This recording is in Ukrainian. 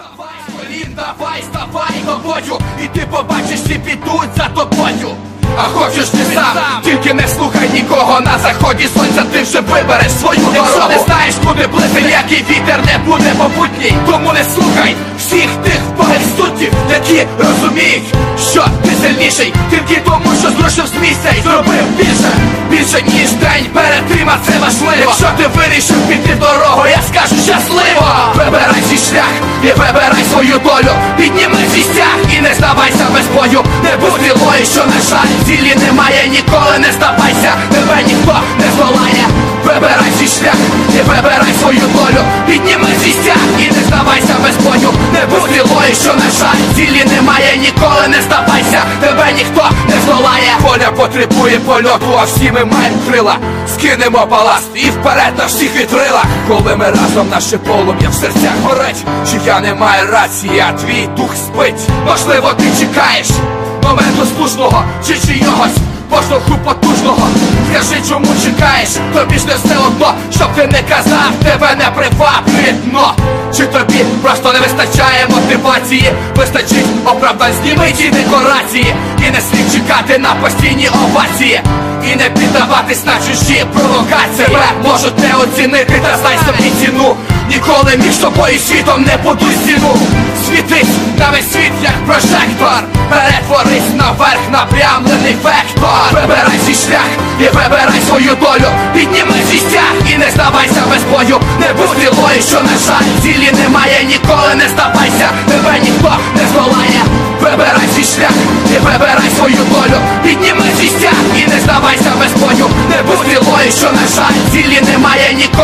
Вставай, колін, давай, ставай до І ти побачиш, всі підуть за тобою. А хочеш ти сам, тільки не слухай нікого на заході сонця, ти вже вибереш свою дорогу. Якщо не знаєш, куди плити, ніякий вітер не буде попутній. Тому не слухай всіх тих суддів, які розуміють, що ти сильніший, тільки тому, що зрушив з місця і зробив більше, більше ніж день перед тим, це важливо. Якщо ти вирішив піти дорогу, я скажу щасливо свою долю. Підніми свій стяг і не здавайся без бою. Не будь вілою, що на жаль. Цілі немає Ніколи не здавайся, тебе ніхто не здолає. Вибирай свій шлях і вибирай свою долю. Підніми свій стяг і не здавайся без бою. Не будь вілою, що на жаль. Цілі немає Ніколи не здавайся, тебе ніхто не здолає. Поля потребує польоту, а всі ми маємо крила Скинемо баласт і вперед на всіх вітрилах Коли ми разом наше полум'я в серцях горить чи я не маю рації, а твій дух спить? Можливо, ти чекаєш моменту слушного чи чийогось поштовху потужного? Скажи, чому чекаєш, тобі ж не все одно, щоб ти не казав, тебе не вистачає мотивації, вистачить оправдань зніми ті декорації. І не слід чекати на постійні овації. І не піддаватись на чужі провокації. Тебе можуть не оцінити, та знай собі ціну. Ніколи між тобою і світом не будуй стіну. Світись на весь світ, як прожектор. Перетворись наверх, напрямлений вектор. Вибирай свій шлях і вибирай свою долю. Підніми свій стяг і не здавайся без бою. Не будь вілою, що на жаль цілі немає Ніколи не тебе ніхто не здолає. Вибирай свій шлях і вибирай свою долю Підніми свій стяг і не здавайся без бою Не будь вілою, що на жаль цілі немає Ніколи